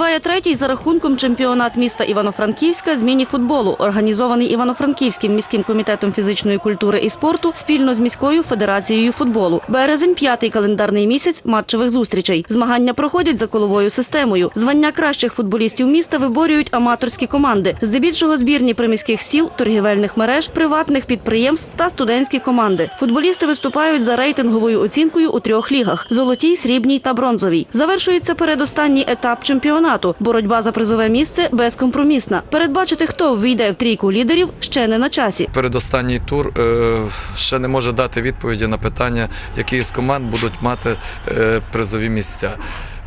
Триває третій за рахунком чемпіонат міста Івано-Франківська з міні-футболу, організований Івано-Франківським міським комітетом фізичної культури і спорту спільно з міською федерацією футболу. Березень п'ятий календарний місяць матчевих зустрічей. Змагання проходять за коловою системою. Звання кращих футболістів міста виборюють аматорські команди, здебільшого збірні приміських сіл, торгівельних мереж, приватних підприємств та студентські команди. Футболісти виступають за рейтинговою оцінкою у трьох лігах: золотій, срібній та бронзовій. Завершується передостанній етап чемпіонату. Боротьба за призове місце безкомпромісна. Передбачити, хто ввійде в трійку лідерів, ще не на часі. Передостанній тур е, ще не може дати відповіді на питання, які з команд будуть мати е, призові місця.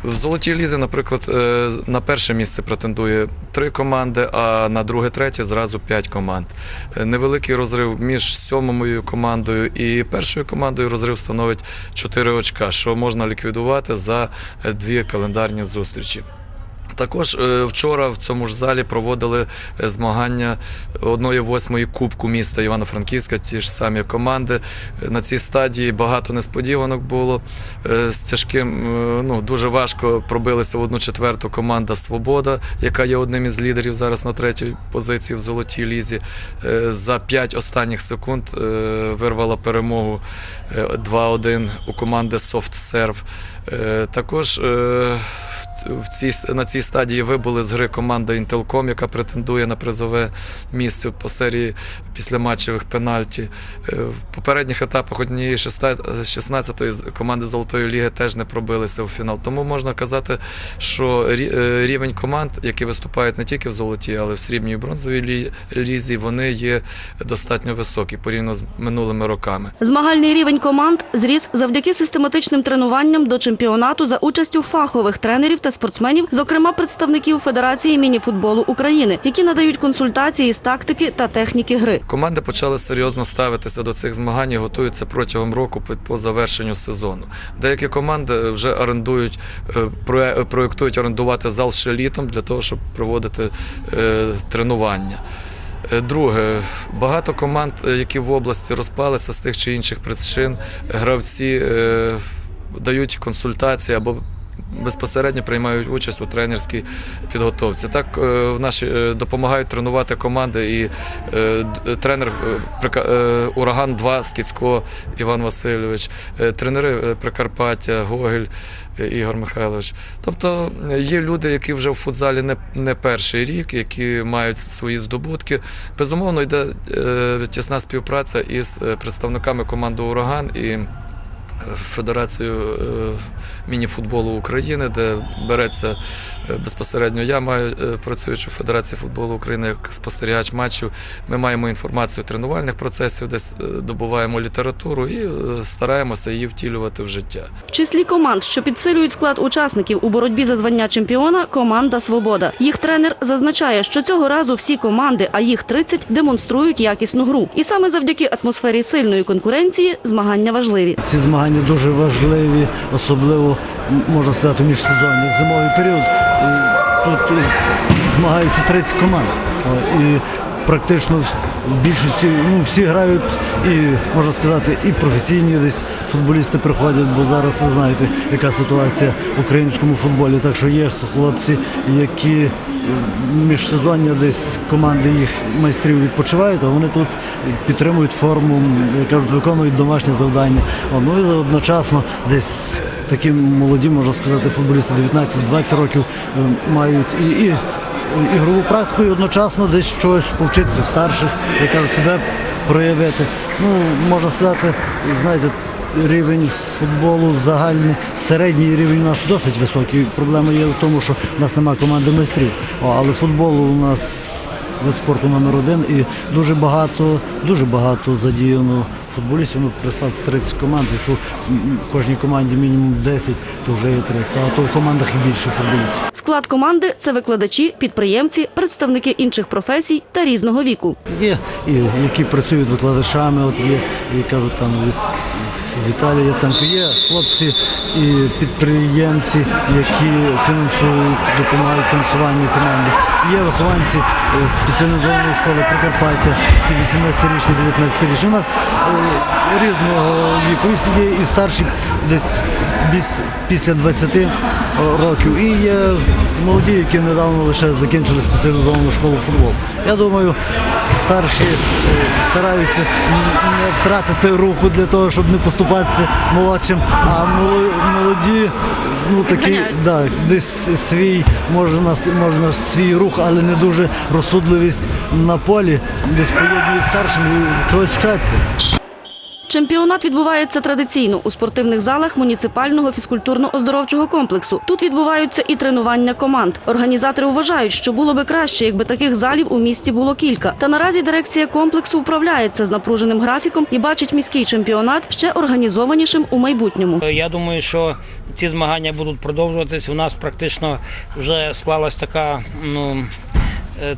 В золотій лізі, наприклад, е, на перше місце претендує три команди, а на друге, третє зразу п'ять команд. Невеликий розрив між сьомою командою і першою командою розрив становить 4 очка, що можна ліквідувати за дві календарні зустрічі. Також е, вчора в цьому ж залі проводили е, змагання 1-8 Кубку міста Івано-Франківська, ті ж самі команди. На цій стадії багато несподіванок було. Е, З тяжким, ну, дуже важко пробилися в одну четверту команда Свобода, яка є одним із лідерів зараз на третій позиції в золотій лізі. За 5 останніх секунд вирвала перемогу е, 2-1 у команди SoftServe. Також в цій, на цій стадії вибули з гри команда Інтелком, яка претендує на призове місце по серії післяматчевих пенальті. Е, В попередніх етапах однієї 16-ї з- команди Золотої ліги теж не пробилися в фінал. Тому можна казати, що е, рівень команд, які виступають не тільки в золотій, але й в срібній і бронзовій лі- лізі, вони є достатньо високі порівняно з минулими роками. Змагальний рівень команд зріс завдяки систематичним тренуванням до чемпіонату за участю фахових тренерів та спортсменів, зокрема представників Федерації міні-футболу України, які надають консультації з тактики та техніки гри. Команди почали серйозно ставитися до цих змагань і готуються протягом року по- завершенню сезону. Деякі команди вже орендують, е, проєктують орендувати зал ще літом для того, щоб проводити е, тренування. Е, Друге, багато команд, е, які в області розпалися з тих чи інших причин, гравці е, дають консультації або безпосередньо приймають участь у тренерській підготовці. Так е, в наші е, допомагають тренувати команди і е, тренер Ураган 2 Скіцько Іван Васильович, тренери Прикарпаття, Гогель Ігор Михайлович. Тобто є люди, які вже в футзалі не, не перший рік, які мають свої здобутки. Безумовно, йде тісна співпраця із представниками команди Ураган і Федерацію е, міні-футболу України, де береться е, безпосередньо. Я маю е, працюючи в Федерації футболу України як спостерігач матчів. Ми маємо інформацію тренувальних процесів, десь добуваємо літературу і стараємося її втілювати в життя. В числі команд, що підсилюють склад учасників у боротьбі за звання чемпіона, команда Свобода. Їх тренер зазначає, що цього разу всі команди, а їх 30, демонструють якісну гру. І саме завдяки атмосфері сильної конкуренції змагання важливі. Ці змагання дуже важливі, особливо можна сказати, міжсезонні. Зимовий період е, тут е, змагаються 30 команд. І практично в більшості ну, всі грають і можна сказати, і професійні десь футболісти приходять, бо зараз ви знаєте, яка ситуація в українському футболі. Так що є хлопці, які міжсезоння десь команди їх майстрів відпочивають, а вони тут підтримують форму, кажуть, виконують домашні завдання. О, Ну і одночасно десь такі молоді, можна сказати, футболісти 19-20 років е, мають і, і ігрову практику, і одночасно десь щось повчитися в старших, як кажуть, себе проявити. Ну, можна сказати, знаєте, рівень футболу загальний, середній рівень у нас досить високий. Проблема є в тому, що в нас немає команди майстрів. Але футболу у нас вид спорту номер один і дуже багато, дуже багато задіяно футболістів. Ну, представте 30 команд. Якщо в кожній команді мінімум 10, то вже є 300, а то в командах і більше футболістів. Склад команди це викладачі, підприємці, представники інших професій та різного віку. Є і які працюють викладачами, от є, і кажуть, там Віталій Яценко. Є хлопці і підприємці, які фінансують, допомагають фінансуванні команди. Є вихованці е, спеціалізованої школи Прикарпаття, 18-річні, 19-річні. У нас е, різного віку. Є і старші десь після 20 років. І є молоді, які недавно лише закінчили спеціалізовану школу футболу. Я думаю, старші е, стараються не втратити руху для того, щоб не поступатися молодшим, а моло- молоді. Ну такі, да, десь свій можна, можна свій рух, але не дуже розсудливість на полі, десь поєднують старшим і чогось вчаться. Чемпіонат відбувається традиційно у спортивних залах муніципального фізкультурно-оздоровчого комплексу. Тут відбуваються і тренування команд. Організатори вважають, що було би краще, якби таких залів у місті було кілька. Та наразі дирекція комплексу вправляється з напруженим графіком і бачить міський чемпіонат ще організованішим у майбутньому. Я думаю, що ці змагання будуть продовжуватись. У нас практично вже склалась така ну, е,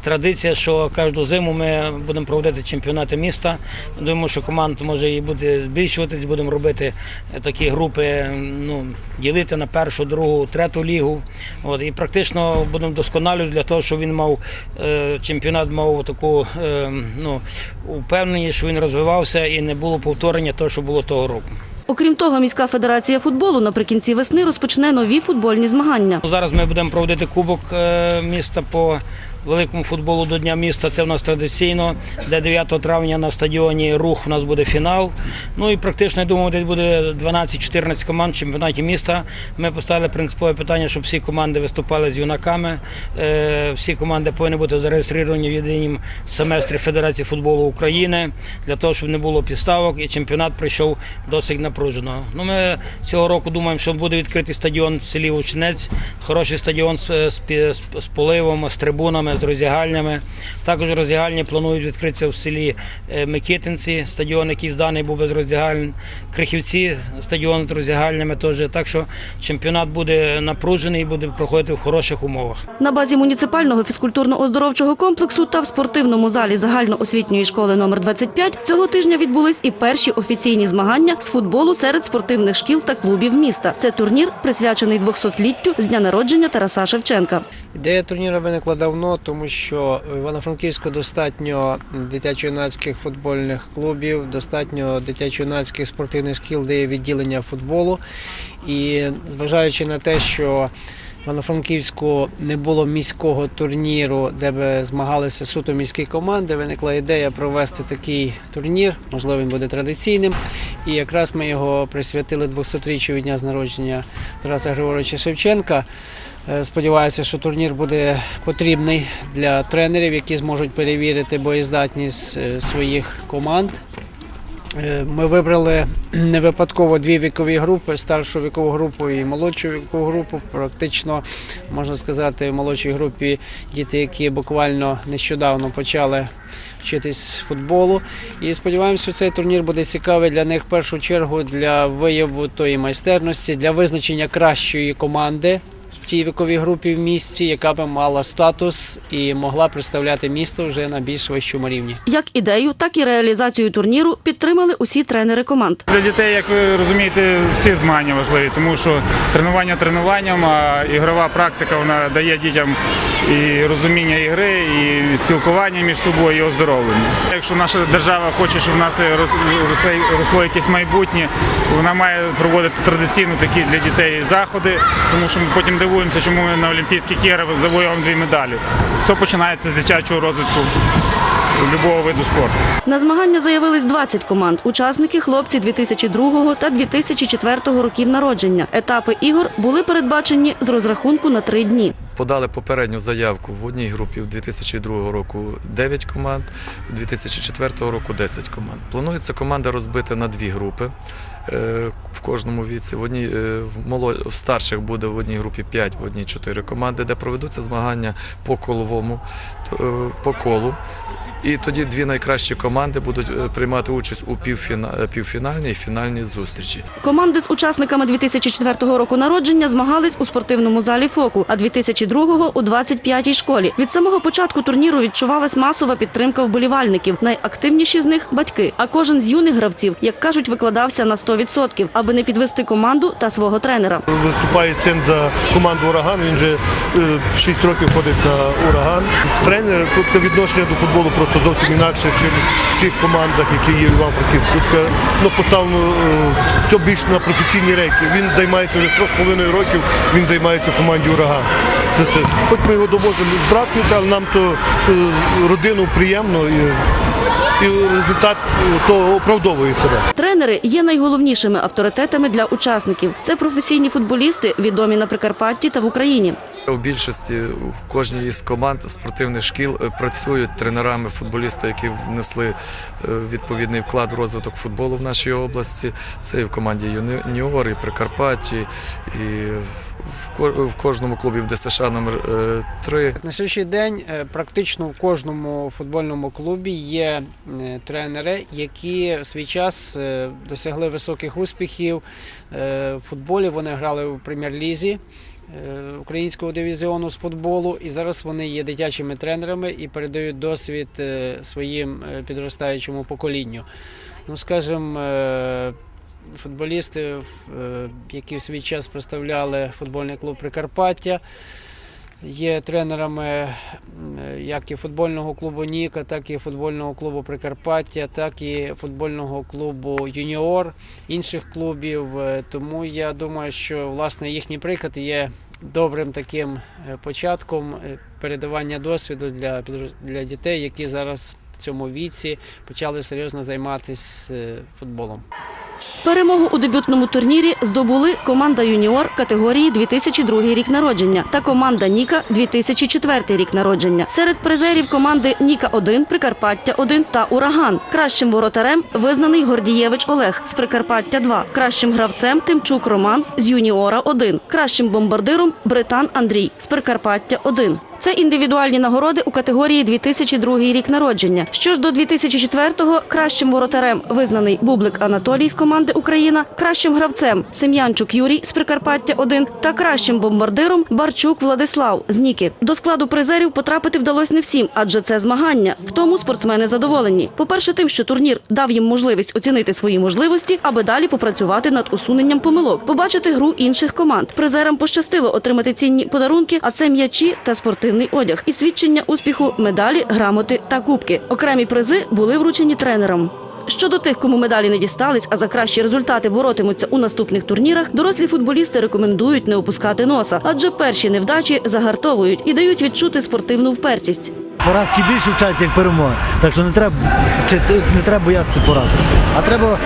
традиція, що кожну зиму ми будемо проводити чемпіонати міста. Думаю, що команд може і буде збільшуватись, будемо робити е, такі групи, ну, ділити на першу, другу, третю лігу. От, і практично будемо вдосконалювати для того, щоб він мав е, чемпіонат мав таку е, ну, упевненість, що він розвивався і не було повторення того, що було того року. Окрім того, міська федерація футболу наприкінці весни розпочне нові футбольні змагання. Зараз ми будемо проводити кубок е, міста по великому футболу до Дня міста. Це в нас традиційно, де 9 травня на стадіоні Рух у нас буде фінал. Ну і практично, я думаю, десь буде 12-14 команд в чемпіонаті міста. Ми поставили принципове питання, щоб всі команди виступали з юнаками. Е, Всі команди повинні бути зареєстровані в єдинім семестрі Федерації футболу України для того, щоб не було підставок і чемпіонат прийшов досить напружено. Ну, ми цього року думаємо, що буде відкритий стадіон в селі Учнець, хороший стадіон з, з, з, з поливом, з трибунами, з роздягальнями. Також роздягальні планують відкритися в селі е, Микитинці, стадіон, який зданий був без роздягальń. Крихівці, стадіон з роздягальнями теж. Так що чемпіонат буде напружений і буде проходити в хороших умовах. На базі муніципального фізкультурно-оздоровчого комплексу та в спортивному залі загальноосвітньої школи номер 25 цього тижня відбулись і перші офіційні змагання з футболу серед спортивних шкіл та клубів міста. Це турнір, присвячений 200-літтю з дня народження Тараса Шевченка. Ідея турніру виникла давно, тому що в Івано-Франківську достатньо дитячо-юнацьких футбольних клубів, достатньо дитячо-юнацьких спортивних шкіл, де є відділення футболу. І зважаючи на те, що в Івано-Франківську не було міського турніру, де би змагалися суто міські команди, виникла ідея провести такий турнір, можливо, він буде традиційним. І якраз ми його присвятили 200-річчю від дня з народження Тараса Григоровича Шевченка. Е, Сподіваюся, що турнір буде потрібний для тренерів, які зможуть перевірити боєздатність е, своїх команд. Е, Ми вибрали не випадково дві вікові групи: старшу вікову групу і молодшу вікову групу. Практично можна сказати, в молодшій групі діти, які буквально нещодавно почали вчитись футболу. І сподіваємося, що цей турнір буде цікавий для них в першу чергу для вияву тої майстерності, для визначення кращої команди в тій віковій групі в місті, яка би мала статус і могла представляти місто вже на більш вищому рівні. Як ідею, так і реалізацію турніру підтримали усі тренери команд. Для дітей, як ви розумієте, всі змагання важливі, тому що тренування тренуванням, а ігрова практика вона дає дітям і розуміння ігри, і спілкування між собою, і оздоровлення. Якщо наша держава хоче, щоб в нас рос- росло, росло якесь майбутнє, вона має проводити традиційно такі для дітей заходи, тому що ми потім дивуємося, чому ми на Олімпійських іграх завоюємо дві медалі. Все починається з дитячого розвитку будь-якого виду спорту. На змагання заявились 20 команд. Учасники хлопці 2002 та 2004 років народження. Етапи ігор були передбачені з розрахунку на три дні. Подали попередню заявку в одній групі в 2002 року 9 команд, 2004 року 10 команд. Планується команда розбити на дві групи в кожному віці. В, одній, е, в, моло- в старших буде в одній групі 5, в одній 4 команди, де проведуться змагання по коловому е, по колу. І тоді дві найкращі команди будуть е, приймати участь у півфіна, е, півфінальній і фінальній зустрічі. Команди з учасниками 2004 року народження змагались у спортивному залі ФОКу, а 2002 – у 25-й школі. Від самого початку турніру відчувалась масова підтримка вболівальників. Найактивніші з них – батьки. А кожен з юних гравців, як кажуть, викладався на 100%. 100%, аби не підвести команду та свого тренера. Виступає син за команду Ураган. Він вже 6 років ходить на ураган. Тренер тут відношення до футболу просто зовсім інакше, ніж в всіх командах, які є в Іван-Франківську. Тут ну, поставлено е, все більше на професійні рейки. Він займається вже 3,5 років. Він займається в команді Ураган. Це, це. Хоч ми його довозимо з Братниці, але нам то е, родину приємно і, і результат е, того оправдовує себе. Тренери є найголовнішими авторитетами для учасників. Це професійні футболісти, відомі на Прикарпатті та в Україні. У більшості в кожній із команд спортивних шкіл е, працюють тренерами, футболісти, які внесли е, відповідний вклад в розвиток футболу в нашій області. Це і в команді юніор, і Прикарпатті, і в ко- в кожному клубі в ДСШ номер 3 На сьогоднішній день е, практично в кожному футбольному клубі є е, тренери, які в свій час е, досягли високих успіхів е, в футболі. Вони грали у прем'єр-лізі е, українського дивізіону з футболу, і зараз вони є дитячими тренерами і передають досвід е, своїм е, підростаючому поколінню. Ну, скажімо, е, футболісти, е, які в свій час представляли футбольний клуб Прикарпаття є тренерами як і футбольного клубу Ніка, так і футбольного клубу Прикарпаття, так і футбольного клубу Юніор, інших клубів. Е, Тому я думаю, що власне їхній приклад є добрим таким е, початком передавання досвіду для, для дітей, які зараз в цьому віці почали серйозно займатися футболом. Перемогу у дебютному турнірі здобули команда юніор категорії 2002 рік народження та команда Ніка 2004 рік народження. Серед призерів команди Ніка 1 Прикарпаття 1 та Ураган. Кращим воротарем визнаний Гордієвич Олег з Прикарпаття 2. Кращим гравцем Тимчук Роман з Юніора 1. Кращим бомбардиром Британ Андрій з Прикарпаття 1. Це індивідуальні нагороди у категорії 2002 рік народження. Що ж до 2004-го кращим воротарем визнаний Бублик Анатолій з команди Україна, кращим гравцем Сем'янчук Юрій з Прикарпаття 1 та кращим бомбардиром Барчук Владислав з Ніки. До складу призерів потрапити вдалося не всім, адже це змагання. В тому спортсмени задоволені. По-перше, тим, що турнір дав їм можливість оцінити свої можливості, аби далі попрацювати над усуненням помилок, побачити гру інших команд. Призерам пощастило отримати цінні подарунки, а це м'ячі та спортивний одяг і свідчення успіху, медалі, грамоти та кубки. Окремі призи були вручені тренерам. Щодо тих, кому медалі не дістались, а за кращі результати боротимуться у наступних турнірах, дорослі футболісти рекомендують не опускати носа, адже перші невдачі загартовують і дають відчути спортивну впертість. Поразки більше вчать, як перемоги. Так що не треба не треба боятися поразок. А треба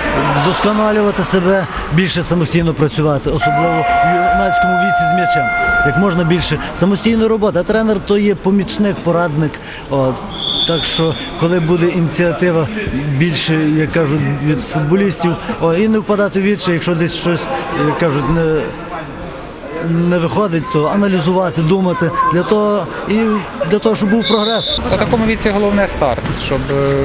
вдосконалювати себе, більше самостійно працювати, особливо в юнацькому віці з м'ячем. Як можна більше самостійної роботи. А тренер то є помічник, порадник. От. Так що, коли буде ініціатива більше, як кажуть, від футболістів, о, і не впадати в вічі, якщо десь щось як кажуть, не не виходить, то аналізувати, думати для того і для того, щоб був прогрес. У такому віці головне старт, щоб е,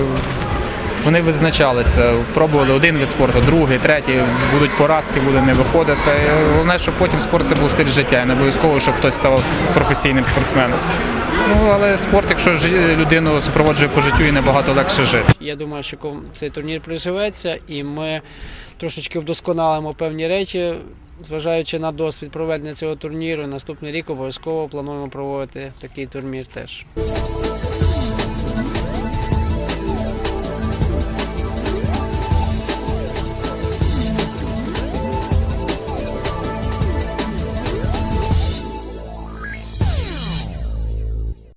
вони визначалися, пробували один вид спорту, другий, третій, будуть поразки, буде не виходити. Головне, щоб потім спорт це був стиль життя, не обов'язково, щоб хтось ставав професійним спортсменом. Ну, але спорт, якщо людину супроводжує по життю, і набагато легше жити. Я думаю, що цей турнір приживеться, і ми трошечки вдосконалимо певні речі, зважаючи на досвід проведення цього турніру. Наступний рік обов'язково плануємо проводити такий турнір теж.